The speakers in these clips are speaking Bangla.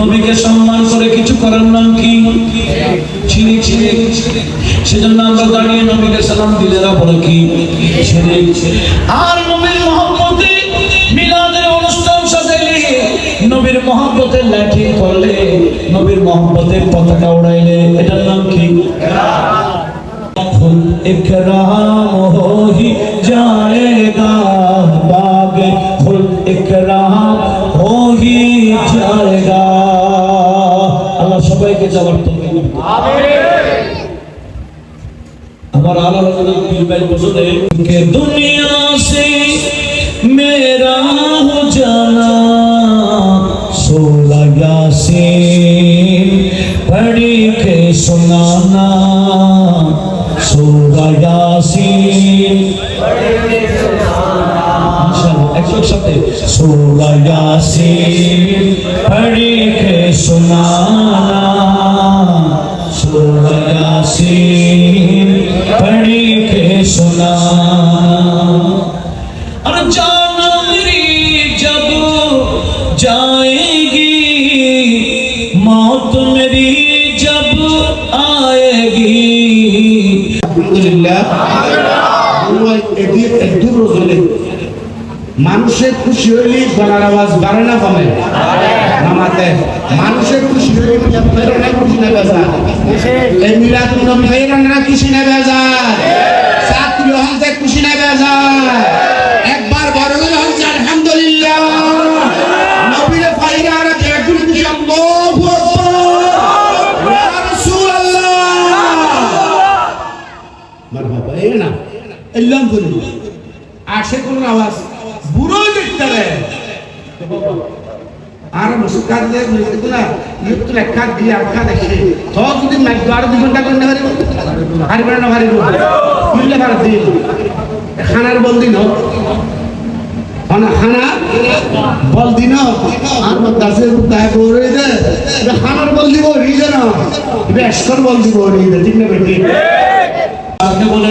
নবীকে সম্মান করে কিছু করার নাম কি ছিরি ছিরি সেজন্য আমরা দাঁড়িয়ে নবীকে সালাম দিলেরা বলে কি ছিরি আর নবীর মহব্বতে মিলাদের অনুষ্ঠান সাজাইলে নবীর মহব্বতের লাঠি করলে নবীর মহব্বতের পতাকা উড়াইলে এটার নাম কি खुद इकराम हो ही जाएगा बाग खुद इकराम हो ही जाएगा আল্লাহ সবাইকে যাওয়ার তৌফিক আমিন আমার আলা হযরত পীর ভাই বলেন কে দুনিয়া সে মেরা হো জানা সো লাগা সে পড়ি কে সুনানা সো লাগা সে পড়ি কে সুনানা। ইনশাআল্লাহ, একসাথে সো লাগা সে जाएगी मौत मेरी जब आएगी আলহামদুলিল্লাহ আল্লাহ এটি একদম রজলে মানুষের খুশি হইলে গলার আওয়াজ বাড়ে না কমে নামাতে মানুষের খুশি হইলে মিলাদ ফেরে না খুশি না বেজা এই মিলাদ নবী ফেরে না খুশি না বেজা এল্লাম কোন আওয়াজ বুড়ো দেখতে আর মুসকার দিয়ে দিয়ে দেখে। তো যদি মাইক আর ঘণ্টা করে না পারিব পারিব না পার দি খানার বল দিন খানা বল দিন আর দাসের দায় করে দে খানার বল দিব রিজে না বেশকর বল দিব রিজে ঠিক না বেটি আপনি বলে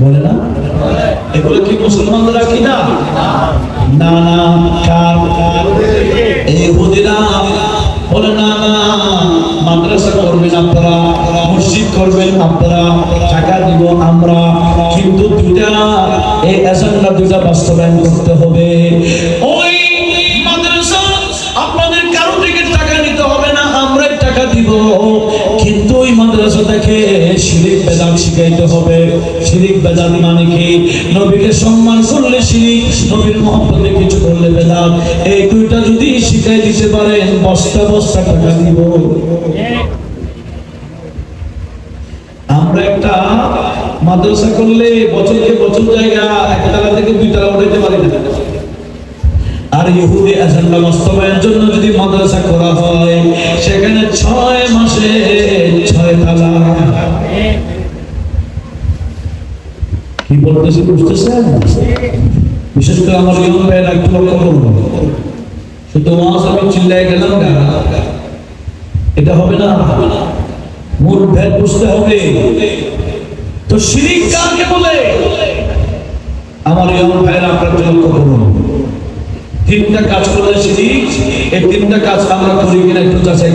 বলে না? এগুলো কি মুসলমানদের আকিদা না না, কার? এই হুদিরা বলে, না না, মাদ্রাসা করবেন আপনারা, মসজিদ করবেন আপনারা, টাকা দিব আমরা, কিন্তু দুটা এই এজেন্ডা দুটা বাস্তবায়ন করতে হবে। ওই মাদ্রাসা আপনাদের কারও থেকে টাকা নিতে হবে না, আমরাই টাকা দিব। থেকে শিরিক বেদাত শিখাইতে হবে। শিরিক বেদাত মানে কি? নবীকে সম্মান করলে শিরিক, নবীর মহব্বতে কিছু করলে বেদাত এই দুইটা যদি শিখাই দিতে পারেন, বস্তা বস্তা টাকা দিব। আমরা একটা মাদ্রাসা করলে বছরকে বছর জায়গা এক তালা থেকে দুই তালা উঠাইতে পারি না। আর ইহুদি এজেন্ডা বাস্তবায়নের জন্য যদি মাদ্রাসা করা হয়, সেখানে ছয় মাসে ছয় তালা বলতেছি বুঝতেছেন বিশেষ করে আমার ইয়ং ভাইয়ের একটু লক্ষ্য শুধু মাস আমি চিল্লাই গেলাম এটা হবে না। মূল ভেদ বুঝতে হবে। তো শিরিক কাকে বলে? আমার ইয়ং ভাইয়ের আপনার লক্ষ্য করুন। তিনটা কাজ করলে শিরিক, এই তিনটা কাজ আমরা করি কিনা একটু যাচাই